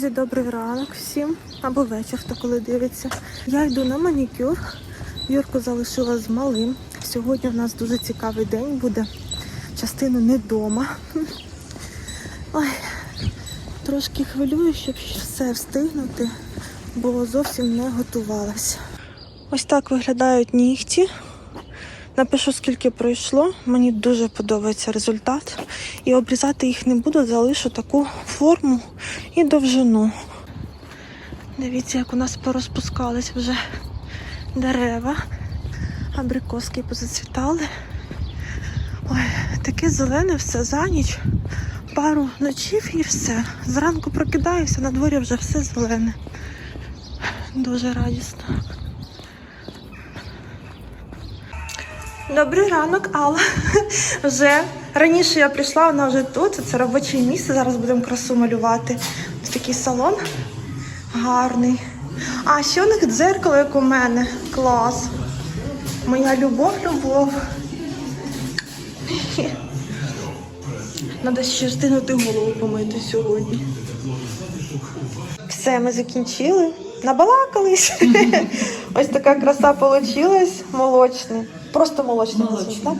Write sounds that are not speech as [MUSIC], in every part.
Друзі, добрий ранок всім або вечір, хто коли дивиться. Я йду на манікюр. Юрку залишила з малим. Сьогодні в нас дуже цікавий день буде. Частину не вдома. Ой, трошки хвилюю, щоб все встигнути, бо зовсім не готувалася. Ось так виглядають нігті. Напишу, скільки пройшло. Мені дуже подобається результат. І обрізати їх не буду, залишу таку форму і довжину. Дивіться, як у нас порозпускались вже дерева. Абрикоски позацвітали. Ой, таке зелене все за ніч. Пару ночів і все. Зранку прокидаюся, на дворі вже все зелене. Дуже радісно. Добрий ранок, Алла. [LAUGHS] Вже раніше я прийшла, вона вже тут. Це робоче місце. Зараз будемо красу малювати. Ось такий салон гарний. А ще у них дзеркало, як у мене. Клас. Моя любов, любов. [LAUGHS] Треба ще стинути голову помити сьогодні. Все, ми закінчили. Набалакались. [LAUGHS] Ось така краса получилась. Молочний. Просто молочний. Молочний. так?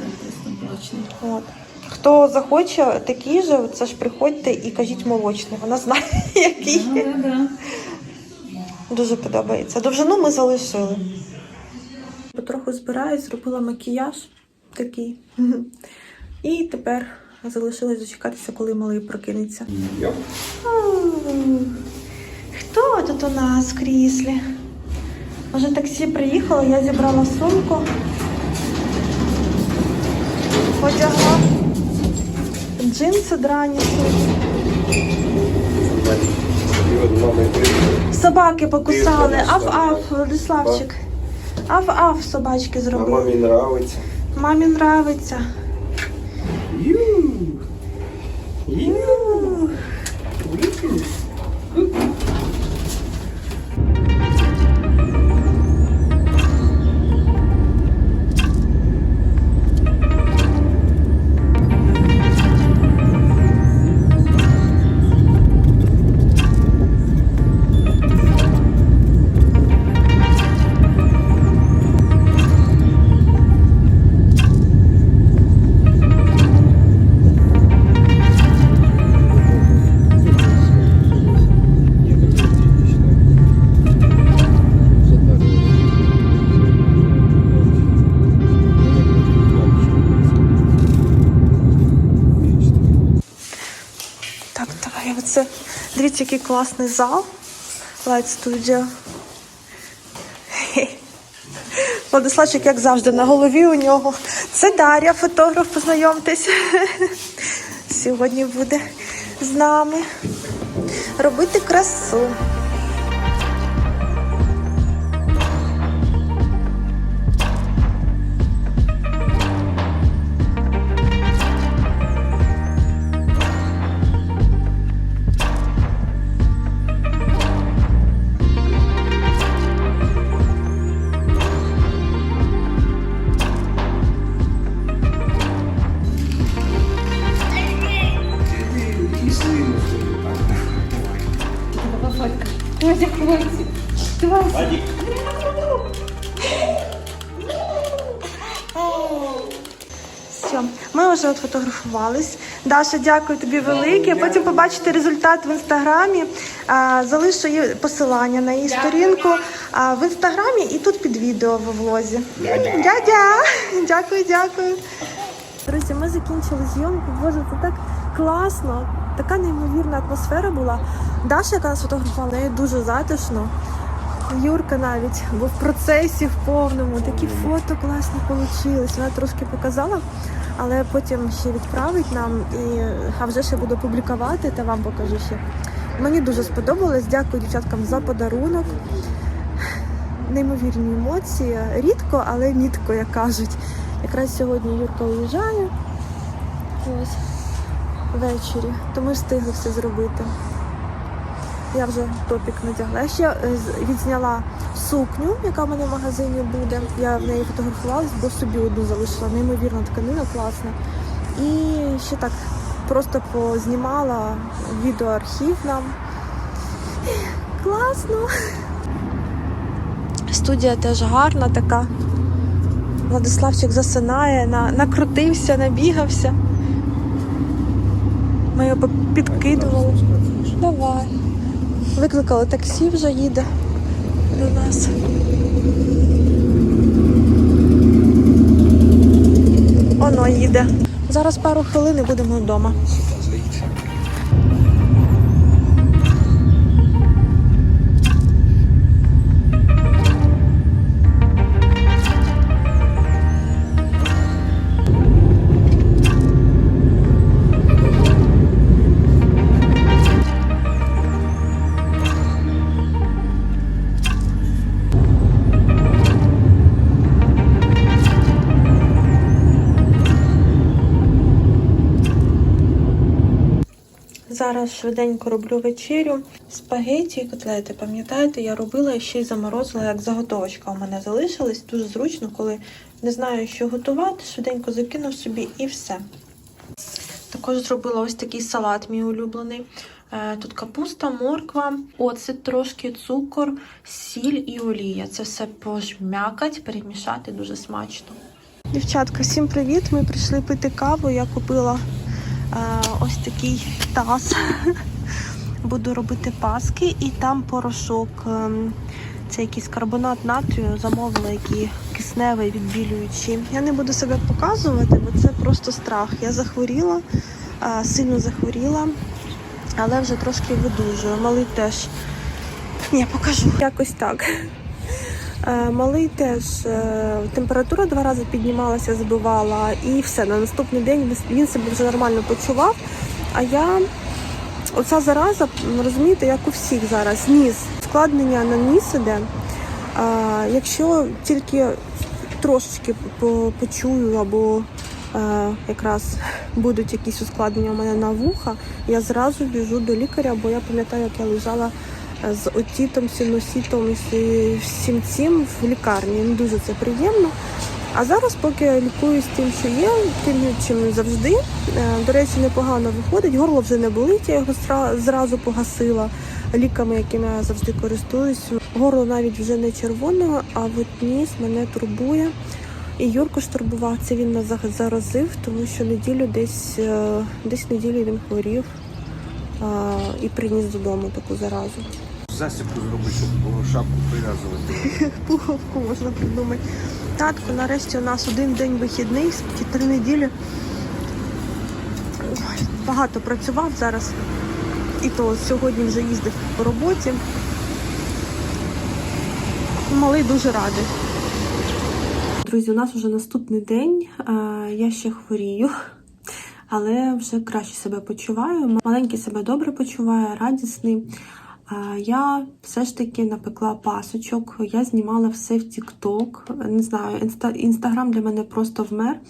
От. Хто захоче такий же, це ж приходьте і кажіть молочний. Вона знає, [LAUGHS] який. Ну, да, да. Дуже подобається. Довжину ми залишили. Потроху збираюсь, зробила макіяж такий. [LAUGHS] І тепер залишилось дочекатися, коли малий прокинеться. Хто тут у нас в кріслі? Вже таксі приїхало, я зібрала сумку. Одягла джинси драні. Собаки покусали. Аф-аф, Владиславчик. Аф-аф собачки зробили. мамі нравиться. Мамі нравиться. Ю. Ю. Дивіться, який класний зал. Light Studio. Владиславчик, як завжди, на голові у нього. Це Дар'я, фотограф, познайомтесь. Сьогодні буде з нами робити красу. Все, ми вже от фотографувались. Даша, дякую тобі велике. Потім побачите результат в інстаграмі. Залишу її посилання на її сторінку в інстаграмі і тут під відео в влозі. Дядя! Дякую, дякую. Друзі, ми закінчили зйомку. Боже, це так класно. Така неймовірна атмосфера була. Даша, яка нас фотографувала, неї дуже затишно. Юрка навіть був в процесі в повному. Такі фото класні вийшли. Вона трошки показала, але потім ще відправить нам і а вже ще буду публікувати та вам покажу ще. Мені дуже сподобалось. Дякую дівчаткам за подарунок. Неймовірні емоції. Рідко, але мітко, як кажуть. Якраз сьогодні Юрка уїжджає. Ось ввечері, то ми встигли все зробити. Я вже топік надягла. Я ще е, відзняла сукню, яка в мене в магазині буде. Я в неї фотографувалась, бо собі одну залишила. Неймовірна тканина, класна. І ще так просто познімала відеоархів нам. Класно. Студія теж гарна така. Владиславчик засинає, на, накрутився, набігався. Ми його підкидували. Давай. Викликали таксі, вже їде до нас. Воно їде. Зараз пару хвилин і будемо вдома. Зараз швиденько роблю вечерю. Спагеті і котлети. Пам'ятаєте, я робила і ще й заморозила, як заготовочка у мене залишилась. Дуже зручно, коли не знаю, що готувати, швиденько закинув собі і все. Також зробила ось такий салат, мій улюблений. Е, Тут капуста, морква, оцет, трошки цукор, сіль і олія. Це все пожмякать, перемішати дуже смачно. Дівчатка, всім привіт! Ми прийшли пити каву. Я купила ось такий таз. [LAUGHS] Буду робити паски і там порошок. ем, Це якийсь карбонат натрію, замовила, який кисневий відбілюючий. Я не буду себе показувати, бо це просто страх. Я захворіла, е, сильно захворіла, але вже трошки видужую. Малий теж. Ні, покажу. Якось так. Е, Малий теж е, температура два рази піднімалася, збивала, і все. На наступний день він- себе вже нормально почував. А я оця зараза, розумієте, як у всіх зараз, ніс. Складнення на ніс іде. Якщо тільки трошечки по- почую або е, якраз будуть якісь ускладнення у мене на вуха, я зразу біжу до лікаря, бо я пам'ятаю, як я лежала з отітом, синусітом і всім цим в лікарні. Не дуже це приємно. А зараз, поки лікуюсь тим, що є, тим чим завжди. Е, До речі, непогано виходить. Горло вже не болить, я його зра- зразу погасила ліками, якими я завжди користуюсь. Горло навіть вже не червоне, а от ніс мене турбує. І Юрко ж турбував, це він нас за- заразив, тому що неділю десь, е, десь неділю він хворів а, і приніс додому таку заразу. Засібку зроби, щоб шапку прив'язувати. [LAUGHS] Пуховку можна придумати. Татко, нарешті у нас один день вихідний, три неділі. Багато працював зараз. І то сьогодні вже їздив по роботі. Малий дуже радий. Друзі, у нас вже наступний день. Я ще хворію, але вже краще себе почуваю. Маленький себе добре почуває, радісний. Я все ж таки напекла пасочок. Я знімала все в TikTok. Не знаю, інстаграм для мене просто вмер.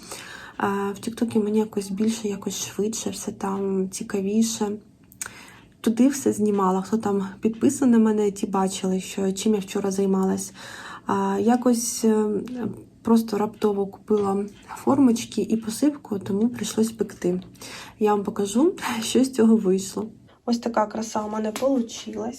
В Тіктокі мені якось більше, якось швидше, все там цікавіше. Туди все знімала. Хто там підписаний мене, ті бачили, що чим я вчора займалась. Якось е, просто раптово купила формочки і посипку, тому прийшлось пекти. Я вам покажу, [LAUGHS] що з цього вийшло. Ось така краса у мене вийшла.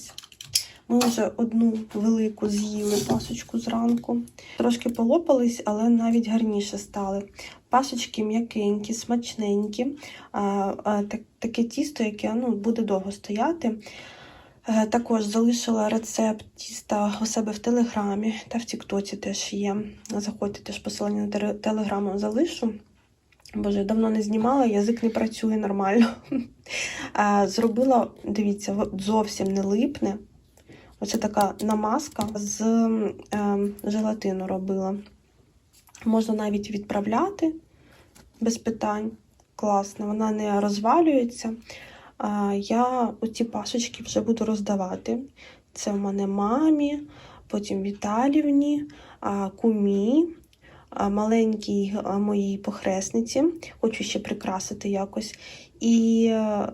Ми вже одну велику з'їли пасочку зранку. Трошки полопались, але навіть гарніше стали. Пасочки м'якенькі, смачненькі. Таке тісто, яке ну, буде довго стояти. Е, Також залишила рецепт тіста у себе в Телеграмі та в Тіктоці теж є. Заходьте теж посилання на тере- Телеграм залишу. Боже, я давно не знімала, язик не працює нормально. [LAUGHS] Зробила, дивіться, зовсім не липне. Оце така намазка з е, желатину робила. Можна навіть відправляти без питань. Класно, вона не розвалюється. Я оці пасочки вже буду роздавати. Це в мене мамі, потім Віталівні, кумі, маленькій моїй похресниці. Хочу ще прикрасити якось. І е,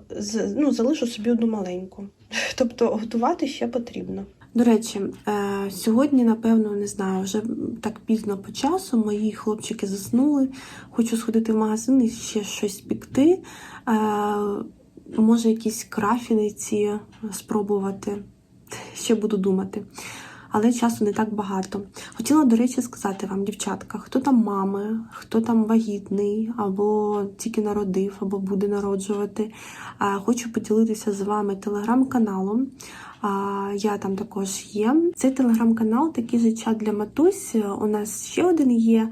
ну, залишу собі одну маленьку. [LAUGHS] Тобто готувати ще потрібно. До речі, е, сьогодні, напевно, не знаю, вже так пізно по часу. Мої хлопчики заснули. Хочу сходити в магазин і ще щось пікти. Е, може, якісь крафіниці спробувати. [LAUGHS] Ще буду думати. Але часу не так багато. Хотіла, до речі, сказати вам, дівчатка, хто там мами, хто там вагітний, або тільки народив, або буде народжувати. Хочу поділитися з вами телеграм-каналом. Я там також є. Цей телеграм-канал такий же чат для матусь. У нас ще один є.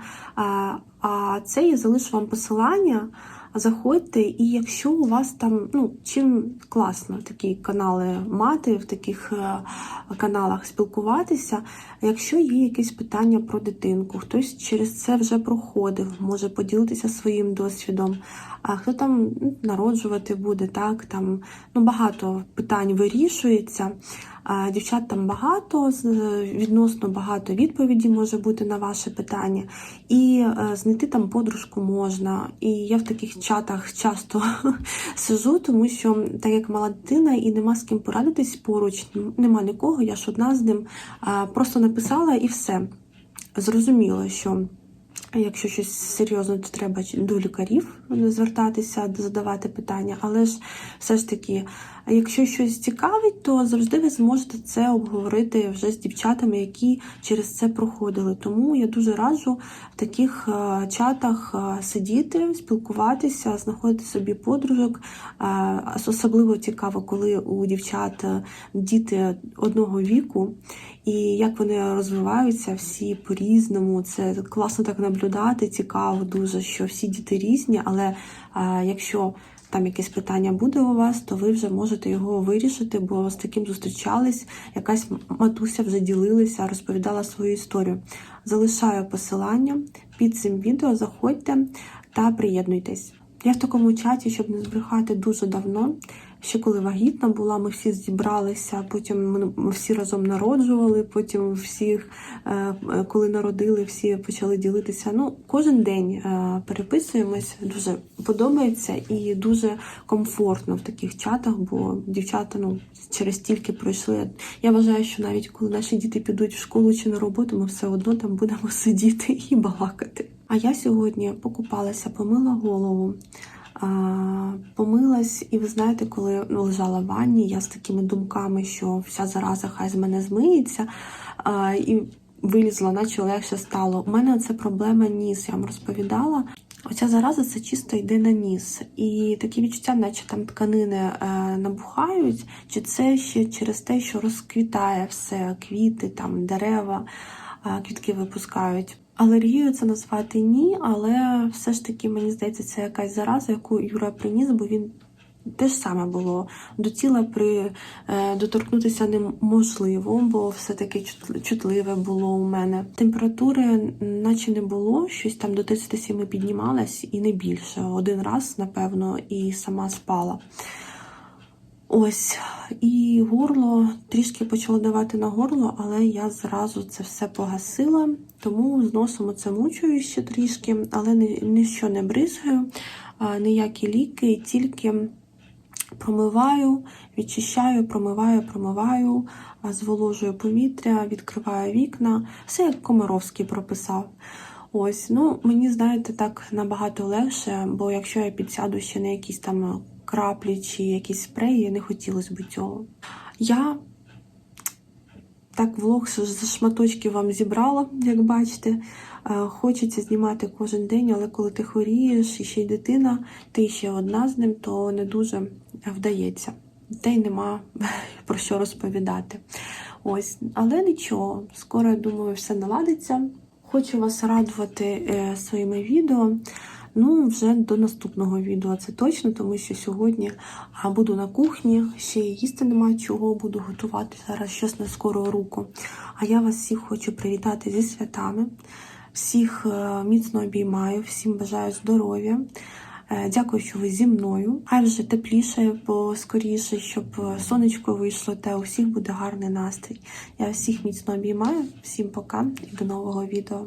А це я залишу вам посилання. Заходьте, і якщо у вас там, ну чим класно такі канали мати, в таких е, каналах спілкуватися. Якщо є якесь питання про дитинку, хтось через це вже проходив, може поділитися своїм досвідом. А хто там ну, народжувати буде, так там ну багато питань вирішується. Дівчат там багато, відносно багато відповідей може бути на ваше питання, і е, знайти там подружку можна. І я в таких чатах часто [LAUGHS] сижу, тому що так як мала дитина і нема з ким порадитись поруч, нема нікого, я ж одна з ним. Просто написала і все. Зрозуміло, що якщо щось серйозне, то треба до лікарів звертатися, задавати питання. Але ж все ж таки, якщо щось цікавить, то завжди ви зможете це обговорити вже з дівчатами, які через це проходили. Тому я дуже раджу в таких е, чатах е, сидіти, спілкуватися, знаходити собі подружок. Е, Особливо цікаво, коли у дівчат діти одного віку, і як вони розвиваються всі по-різному. Це класно так наблюдати, цікаво дуже, що всі діти різні, але а, якщо там якесь питання буде у вас, то ви вже можете його вирішити, бо з таким зустрічались. Якась матуся вже ділилася, розповідала свою історію. Залишаю посилання під цим відео. Заходьте та приєднуйтесь. Я в такому чаті, щоб не збрехати дуже давно. Ще коли вагітна була, ми всі зібралися, потім ми- всі разом народжували, потім всіх, е, е, коли народили, всі почали ділитися. Ну, кожен день е, переписуємось, дуже подобається і дуже комфортно в таких чатах, бо дівчата ну, через стільки пройшли. Я вважаю, що навіть коли наші діти підуть в школу чи на роботу, ми все одно там будемо [LAUGHS] сидіти і балакати. А я сьогодні покупалася, помила голову. Помилась, і ви знаєте, коли ну, лежала в ванні, я з такими думками, що вся зараза хай з мене змиється, і вилізла, наче легше стало. У мене це проблема ніс, я вам розповідала. Оця зараза це чисто йде на ніс. І такі відчуття, наче там тканини е, набухають, чи це ще через те, що розквітає все, квіти, там, дерева, е, квітки випускають. Алергію це назвати ні, але все ж таки мені здається, це якась зараза, яку Юра приніс, бо він те ж саме було. До тіла при е, доторкнутися неможливо, бо все таки чут- чутливе було у мене. Температури наче не було, щось там до 37 піднімалась і не більше. Один раз, напевно, і сама спала. Ось, і горло трішки почало давати на горло, але я зразу це все погасила, тому з носом оце мучую ще трішки, але ні, ніщо не бризгаю, ніякі ліки, тільки промиваю, відчищаю, промиваю, промиваю, зволожую повітря, відкриваю вікна. Все як Комаровський прописав. Ось, ну мені знаєте, так набагато легше, бо якщо я підсяду ще на якісь там краплі чи якісь спреї, не хотілося б цього. Я так влог з шматочків вам зібрала, як бачите. Е, Хочеться знімати кожен день, але коли ти хворієш і ще й дитина, ти ще одна з ним, то не дуже вдається. Та й нема [LAUGHS] про що розповідати. Ось, але нічого, скоро я думаю, все наладиться. Хочу вас радувати е, своїми відео. Ну, вже до наступного відео це точно, тому що сьогодні буду на кухні, ще їсти немає чого, буду готувати зараз щось на скору руку. А я вас всіх хочу привітати зі святами. Всіх е, міцно обіймаю, всім бажаю здоров'я. Е, Дякую, що ви зі мною. Хай вже тепліше, поскоріше, щоб е, сонечко вийшло, та у всіх буде гарний настрій. Я всіх міцно обіймаю. Всім пока і до нового відео.